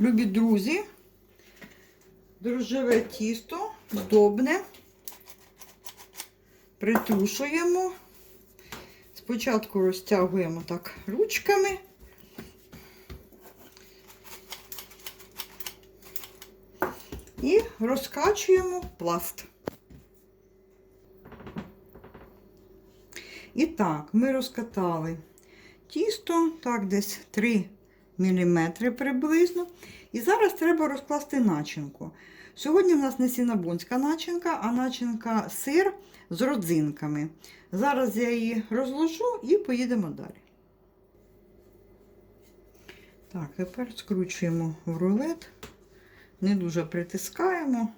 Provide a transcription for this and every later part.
Любі друзі, дрожжеве тісто, здобне. Притрушуємо. Спочатку розтягуємо так ручками. І розкачуємо пласт. І так, ми розкатали тісто, так, десь 3 мм приблизно. І зараз треба розкласти начинку. Сьогодні в нас не сінабунська начинка, а начинка сир з родзинками. Зараз я її розложу і поїдемо далі. Так, тепер скручуємо в рулет, не дуже притискаємо.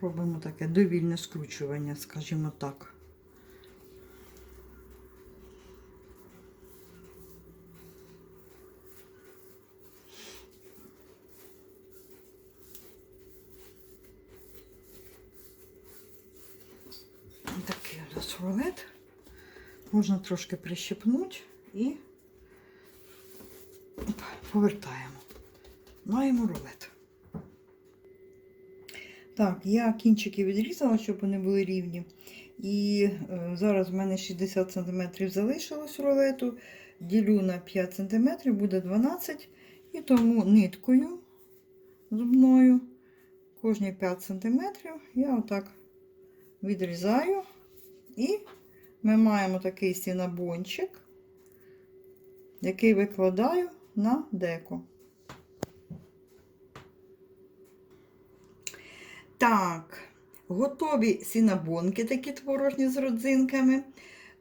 Робимо таке довільне скручування, скажімо так. Рулет. Можна трошки прищепнути і повертаємо. Маємо рулет. Так, я кінчики відрізала, щоб вони були рівні. І е, зараз в мене 60 см залишилось рулету. Ділю на 5 см, буде 12 І тому ниткою зубною кожні 5 см я отак відрізаю. І ми маємо такий сінабончик, який викладаю на деко. Так, готові сінабонки, такі творожні з родзинками.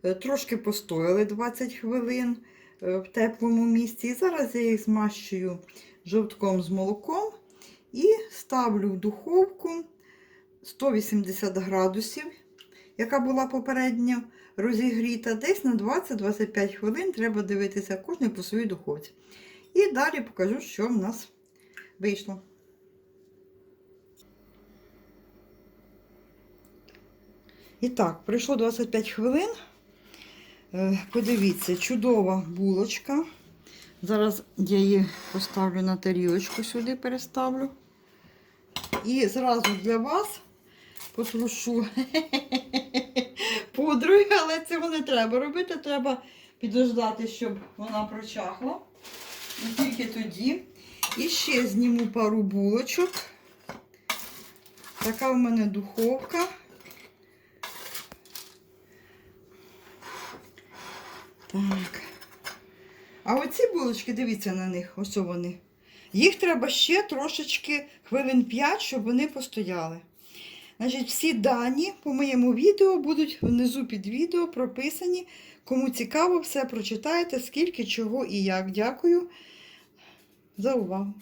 Е, Трошки постояли 20 хвилин е, в теплому місці. І зараз я їх змащую жовтком з молоком і ставлю в духовку 180 градусів, яка була попередньо розігріта. Десь на 20-25 хвилин треба дивитися кожний по своїй духовці. І далі покажу, що в нас вийшло. І так, пройшло 25 хвилин. Е, Подивіться, чудова булочка. Зараз я її поставлю на тарілочку сюди, переставлю. І зразу для вас потрушу пудрою, але цього не треба робити. Треба підождати, щоб вона прочахла. І тільки тоді. І ще зніму пару булочок. Така в мене духовка. Так. А оці булочки, дивіться на них, ось вони. Їх треба ще трошечки хвилин 5, щоб вони постояли. Значить, всі дані по моєму відео будуть внизу під відео прописані. Кому цікаво, все прочитаєте, скільки, чого і як. Дякую за увагу.